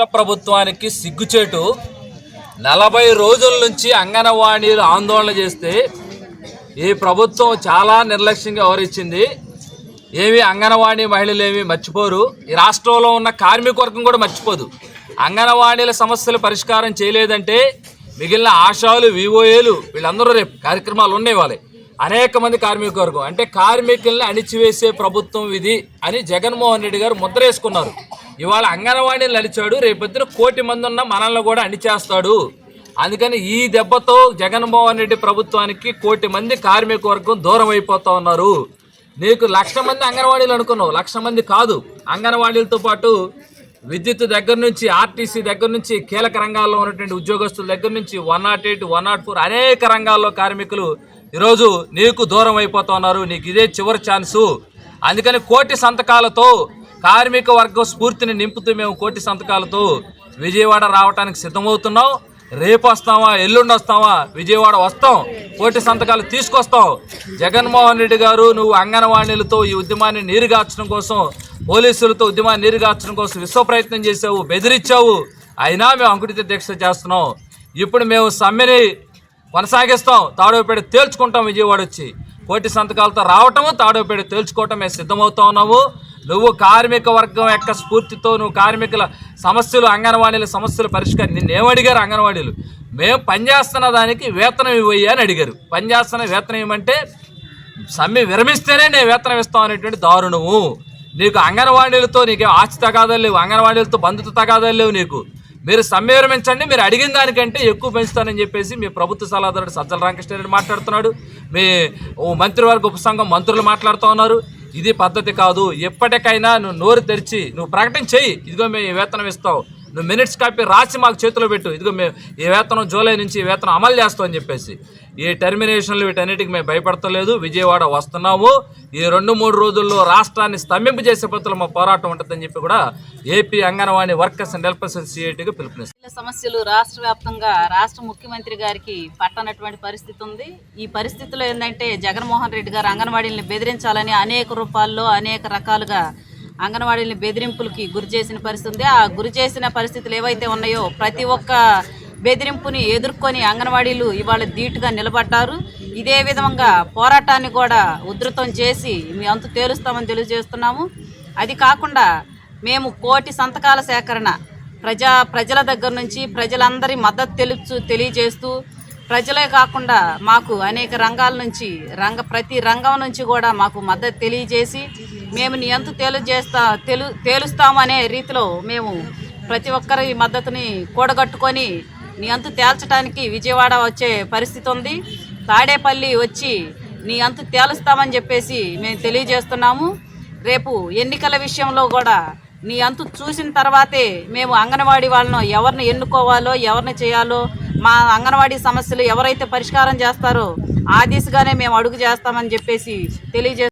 రాష్ట్ర ప్రభుత్వానికి సిగ్గుచేటు నలభై రోజుల నుంచి అంగన్వాడీలు ఆందోళన చేస్తే ఈ ప్రభుత్వం చాలా నిర్లక్ష్యంగా వివరించింది ఏమి అంగన్వాడీ మహిళలు ఏమి మర్చిపోరు. ఈ రాష్ట్రంలో ఉన్న కార్మిక వర్గం కూడా మర్చిపోదు. అంగన్వాడీల సమస్యలు పరిష్కారం చేయలేదంటే మిగిలిన ఆశాలు వివోఏలు వీళ్ళందరూ రేపు కార్యక్రమాలు ఉన్నాయి వాళ్ళే. అనేక మంది కార్మిక వర్గం. అంటే కార్మికుల్ని అణిచివేసే ప్రభుత్వం ఇది అని జగన్మోహన్ రెడ్డి గారు ముద్ర వేసుకున్నారు. ఇవాళ అంగన్వాడీలు నడిచాడు రేపొద్దున కోటి మంది ఉన్న మనల్ని కూడా అణిచేస్తాడు. అందుకని ఈ దెబ్బతో జగన్మోహన్ రెడ్డి ప్రభుత్వానికి కోటి మంది కార్మిక వర్గం దూరం అయిపోతా ఉన్నారు. నీకు లక్ష మంది అంగన్వాడీలు అనుకున్నావు లక్ష మంది కాదు. అంగన్వాడీలతో పాటు విద్యుత్ దగ్గర నుంచి ఆర్టీసీ దగ్గర నుంచి కీలక రంగాల్లో ఉన్నటువంటి ఉద్యోగస్తుల దగ్గర నుంచి one nought eight one nought four అనేక రంగాల్లో కార్మికులు ఈరోజు నీకు దూరం అయిపోతా ఉన్నారు. నీకు ఇదే చివరి ఛాన్సు. అందుకని కోటి సంతకాలతో కార్మిక వర్గ స్ఫూర్తిని నింపుతూ మేము కోటి సంతకాలతో విజయవాడ రావడానికి సిద్ధమవుతున్నాం. రేపు వస్తావా ఎల్లుండి వస్తావా విజయవాడ వస్తాం కోటి సంతకాలు తీసుకొస్తాం. జగన్మోహన్ రెడ్డి గారు నువ్వు అంగన్వాడీలతో ఈ ఉద్యమాన్ని నీరుగార్చడం కోసం పోలీసులతో ఉద్యమాన్ని నీరుగార్చడం కోసం విశ్వ ప్రయత్నం చేసావు బెదిరించావు. అయినా మేము అంకుటిత దీక్ష చేస్తున్నాం. ఇప్పుడు మేము సమ్మెని కొనసాగిస్తాం తాడోపేట తేల్చుకుంటాం విజయవాడ వచ్చి. కోటి సంతకాలతో రావటము తాడోపేట తేల్చుకోవటం మేము సిద్ధమవుతా ఉన్నాము. నువ్వు కార్మిక వర్గం యొక్క స్ఫూర్తితో నువ్వు కార్మికుల సమస్యలు అంగన్వాడీల సమస్యలు పరిష్కారం నిన్ను ఏమడిగారు అంగన్వాడీలు? మేము పనిచేస్తున్న దానికి వేతనం ఇవ్వయ్యా అని అడిగారు. పనిచేస్తున్న వేతనం ఇవ్వమంటే సమ్మె విరమిస్తేనే నేను వేతనం ఇస్తాం అనేటువంటి దారుణము. నీకు అంగన్వాడీలతో నీకు ఆస్తి తగాదాలు లేవు అంగన్వాడీలతో బంధుత్వ తగాదాలు లేవు నీకు. మీరు సమ్మె విరమించండి మీరు అడిగిన దానికంటే ఎక్కువ పెంచుతానని చెప్పేసి మీ ప్రభుత్వ సలహాదారుడు సజ్జల రామకృష్ణారెడ్డి మాట్లాడుతున్నాడు. మీ మంత్రివర్గ ఉపసంఘం మంత్రులు మాట్లాడుతూ ఉన్నారు. ఇది పద్ధతి కాదు. ఎప్పటికైనా నువ్వు నోరు తెరిచి నువ్వు ప్రకటన చెయ్యి. ఇదిగో మేము వేతనం ఇస్తావు. నువ్వు మినిట్స్ కాపీ రాసి మాకు చేతిలో పెట్టు. ఇదిగో మేము ఈ వేతనం జూలై నుంచి ఈ వేతనం అమలు చేస్తాం అని చెప్పేసి. ఈ టెర్మినేషన్లు వీటన్నిటికి మేము భయపడతలేదు. విజయవాడ వస్తున్నాము. ఈ రెండు మూడు రోజుల్లో రాష్ట్రాన్ని స్తంభింపు చేసే పద్ధతులు మా పోరాటం ఉంటుందని చెప్పి కూడా AP anganwadi workers and helpers సిఐటిగా పిలుపునిస్తాం. సమస్యలు రాష్ట్ర వ్యాప్తంగా రాష్ట్ర ముఖ్యమంత్రి గారికి పట్టనటువంటి పరిస్థితి ఉంది. ఈ పరిస్థితిలో ఏంటంటే జగన్మోహన్ రెడ్డి గారు అంగన్వాడీని బెదిరించాలని అనేక రూపాల్లో అనేక రకాలుగా అంగన్వాడీని బెదిరింపులకి గురి చేసిన పరిస్థితి ఉంది ఆ గురి చేసిన పరిస్థితులు ఏవైతే ఉన్నాయో ప్రతి ఒక్క బెదిరింపుని ఎదుర్కొని అంగన్వాడీలు ఇవాళ ధీటుగా నిలబడ్డారు. ఇదే విధంగా పోరాటాన్ని కూడా ఉధృతం చేసి మీ అంతు తేలుస్తామని తెలియజేస్తున్నాము. అది కాకుండా మేము కోటి సంతకాల సేకరణ ప్రజా ప్రజల దగ్గర నుంచి ప్రజలందరి మద్దతు తెలుచు తెలియజేస్తూ ప్రజలే కాకుండా మాకు అనేక రంగాల నుంచి రంగ ప్రతి రంగం నుంచి కూడా మాకు మద్దతు తెలియజేసి మేము నీ ఎంత తెలియజేస్తా తెలు తేలుస్తామనే రీతిలో మేము ప్రతి ఒక్కరి మద్దతుని కూడగట్టుకొని నీ అంతు తేల్చడానికి విజయవాడ వచ్చే పరిస్థితి ఉంది. తాడేపల్లి వచ్చి నీ అంతు తేలుస్తామని చెప్పేసి మేము తెలియజేస్తున్నాము. రేపు ఎన్నికల విషయంలో కూడా నీ అంతు చూసిన తర్వాతే మేము అంగన్వాడీ వాళ్ళను ఎవరిని ఎన్నుకోవాలో ఎవరిని చేయాలో మా అంగన్వాడీ సమస్యలు ఎవరైతే పరిష్కారం చేస్తారో ఆ దిశగానే మేము అడుగు చేస్తామని చెప్పేసి తెలియజేస్తున్నాం